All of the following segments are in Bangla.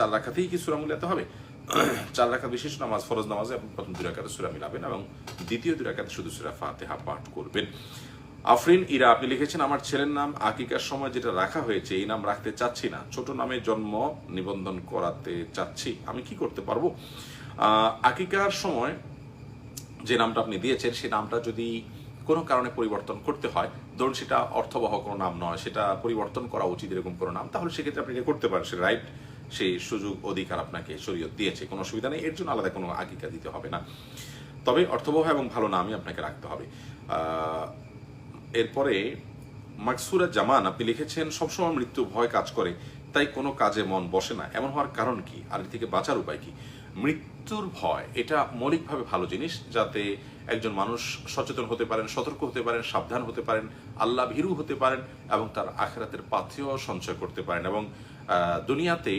চার রাখাতেই কি সুরা মিলাতে হবে? চার রাখা বিশেষ নামাজ, ফরজ নামাজে আপনি প্রথম দুই রাকাতে সুরা মিলাবেন এবং দ্বিতীয় দুই রাকাতে শুধু সুরা ফাতেহা পাঠ করবেন। আফরিন, ইরা, আপনি লিখেছেন, আমার ছেলের নাম আকিকার সময় যেটা রাখা হয়েছে, এই নাম রাখতে চাচ্ছি না। ছোট নামে জন্ম নিবন্ধন করাতে চাচ্ছি। আমি কি করতে পারব? আকিকার সময় যে নামটা আপনি দিয়েছেন সেই নামটা যদি কোনো কারণে পরিবর্তন করতে হয়, ধরুন সেটা অর্থবহ কোনো নাম নয়, সেটা পরিবর্তন করা উচিত এরকম কোনো নাম, তাহলে সেক্ষেত্রে আপনি করতে পারেন, সে রাইট? সেই সুযোগ, অধিকার আপনাকে শরীয়ত দিয়েছে। কোনো অসুবিধা নেই। এর জন্য আলাদা কোনো আকিকা দিতে হবে না। তবে অর্থবহ এবং ভালো নামই আপনাকে রাখতে হবে। এরপরে, মাকসুরা জামান, আপনি লিখেছেন, সবসময় মৃত্যু ভয় কাজ করে, তাই কোনো কাজে মন বসে না। এমন হওয়ার কারণ কি? আর থেকে বাঁচার উপায় কি? মৃত্যুর ভয়, এটা মৌলিকভাবে ভালো জিনিস, যাতে একজন মানুষ সচেতন হতে পারেন, সতর্ক হতে পারেন, সাবধান হতে পারেন, আল্লাহ ভীরু হতে পারেন এবং তার আখেরাতের পাথেও সঞ্চয় করতে পারেন এবং দুনিয়াতে,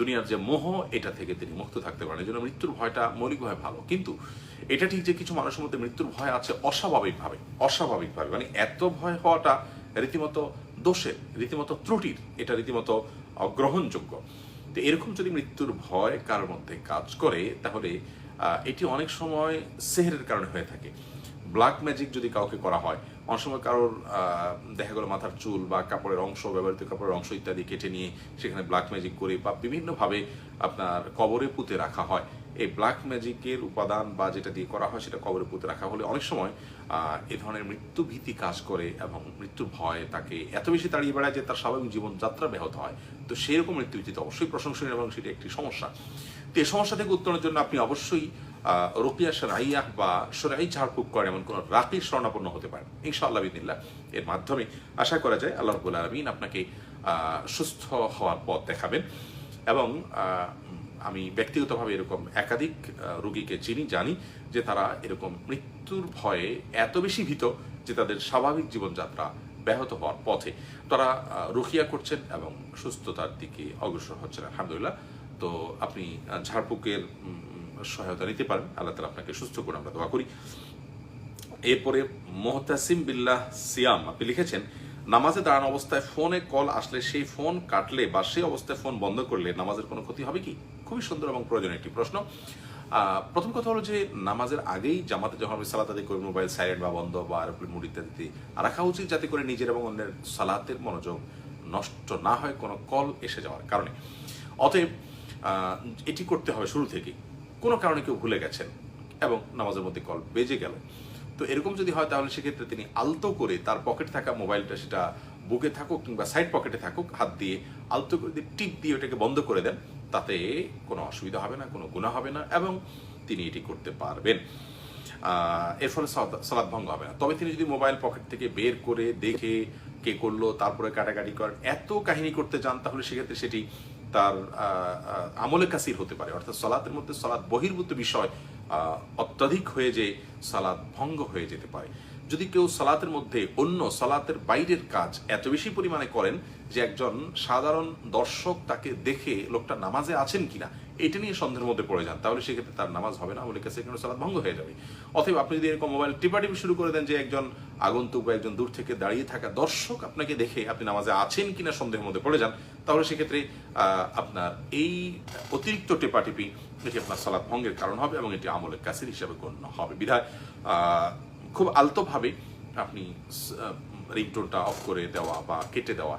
দুনিয়ার যে মোহ, এটা থেকে তিনি মুক্ত থাকতে পারেন। এই জন্য মৃত্যুর ভয়টা মৌলিকভাবে ভালো। কিন্তু এটা ঠিক যে কিছু মানুষের মধ্যে মৃত্যুর ভয় আছে অস্বাভাবিকভাবে অস্বাভাবিকভাবে। মানে এত ভয় হওয়াটা রীতিমতো দোষের, রীতিমতো ত্রুটির, এটা রীতিমতো অগ্রহণযোগ্য। তো এরকম যদি মৃত্যুর ভয় কারোর মধ্যে কাজ করে, তাহলে এটি অনেক সময় সেহেরের কারণে হয়ে থাকে। ব্ল্যাক ম্যাজিক যদি কাউকে করা হয়, অনেক সময় কারোর দেখা গেলো মাথার চুল বা কাপড়ের অংশ, ব্যবহৃত কাপড়ের অংশ ইত্যাদি কেটে নিয়ে সেখানে ব্ল্যাক ম্যাজিক করে বা বিভিন্নভাবে আপনার কবরে পুঁতে রাখা হয়। এই ব্ল্যাক ম্যাজিকের উপাদান বা যেটা দিয়ে করা হয় সেটা কবরে পুঁতে রাখা হলে অনেক সময় এ ধরনের মৃত্যু ভীতি কাজ করে এবং মৃত্যুর ভয় তাকে এত বেশি তাড়িয়ে বেড়ায় যে তার স্বাভাবিক জীবনযাত্রা ব্যাহত হয়। তো সেই রকম মৃত্যু ভীতি তো অবশ্যই প্রশংসনীয় এবং সেটি একটি সমস্যা। তো এই সমস্যা থেকে উত্তরণের জন্য আপনি অবশ্যই রোকিয়া সারাইয়াহ বা সরাই ঝাড়ফুঁক করেন এমন কোনো রাকির স্বর্ণাপন্ন হতে পারেন ইনশাআল্লাহ বিদিল্লাহ এর মাধ্যমে আশা করা যায় আল্লাহ রবুল্লা আলমিন আপনাকে সুস্থ হওয়ার পথ দেখাবেন এবং আমি ব্যক্তিগতভাবে এরকম একাধিক রোগীকে চিনি, জানি যে তারা এরকম মৃত্যুর ভয়ে এত বেশি ভীত যে তাদের স্বাভাবিক জীবনযাত্রা ব্যাহত হওয়ার পথে তারা রুখিয়া করছেন এবং সুস্থতার দিকে অগ্রসর হচ্ছেন। আলহামদুলিল্লাহ। তো আপনি ঝাড়ফুঁকের সহায়তা নিতে পারেন। আল্লাহ তালা আপনাকে সুস্থ করে আমরা দোয়া করি। এরপরে, মোহতাসিম বিল্লাহ সিয়াম, আপনি লিখেছেন, নামাজে দাঁড়ানো অবস্থায় ফোনে কল আসলে সেই ফোন কাটলে বা সেই অবস্থায় ফোন বন্ধ করলে নামাজের কোনো ক্ষতি হবে কি? খুবই সুন্দর এবং প্রয়োজনীয় একটি প্রশ্ন। প্রথম কথা হলো যে, নামাজের আগেই জামাতে যখন আমি সালাত আদায় করি, মোবাইল সাইলেন্ট বা বন্ধ বা এরোপ্লেন মুড ইত্যাদিতে রাখা উচিত যাতে করে নিজের এবং অন্যের সালাতের মনোযোগ নষ্ট না হয় কোনো কল এসে যাওয়ার কারণে। অতএব এটি করতে হবে শুরু থেকেই। কোনো কারণে কেউ ভুলে গেছেন এবং নামাজের মধ্যে কল বেজে গেল। তো এরকম যদি হয় তাহলে সেক্ষেত্রে তিনি আলতো করে তার পকেটে থাকা মোবাইলটা সেটা বুকে থাকুক কিংবা সাইড পকেটে থাকুক, হাত দিয়ে আলতো করে টিপ দিয়ে ওটাকে বন্ধ করে দেন, তাতে কোনো অসুবিধা হবে না, কোনো গুণা হবে না এবং তিনি এটি করতে পারবেন। এর ফলে সালাত ভঙ্গ হবে না। তবে তিনি যদি মোবাইল পকেট থেকে বের করে দেখে কে করল, তারপরে কাটাকাটি করেন, এত কাহিনী করতে চান তাহলে সেক্ষেত্রে সেটি তার আমলে কাসির হতে পারে। অর্থাৎ সালাতের মধ্যে সালাত বহির্ভূত বিষয় অত্যাধিক হয়ে যে সালাদ ভঙ্গ হয়ে যেতে পারে। যদি কেউ সালাতের মধ্যে অন্য সালাতের বাইরের কাজ এত বেশি পরিমাণে করেন যে একজন সাধারণ দর্শক তাকে দেখে লোকটা নামাজে আছেন কিনা এটা নিয়ে সন্দেহের মধ্যে পড়ে যান, তাহলে সেক্ষেত্রে তার নামাজ হবে না বলে কাছে এখানে সালাত ভঙ্গ হয়ে যাবে। অতএব আপনি যদি এরকম মোবাইল টিপাটিপি শুরু করে দেন যে একজন আগন্তুক বা একজন দূর থেকে দাঁড়িয়ে থাকা দর্শক আপনাকে দেখে আপনি নামাজে আছেন কিনা সন্দেহের মধ্যে পড়ে যান, তাহলে সেক্ষেত্রে আপনার এই অতিরিক্ত টেপাটিপি, এটি আপনার সালাত ভঙ্গের কারণ হবে এবং এটি আমলের কাছের হিসাবে গণ্য হবে। বিধায় খুব আলতোভাবে আপনি রিংটোনটা অফ করে দেওয়া বা কেটে দেওয়া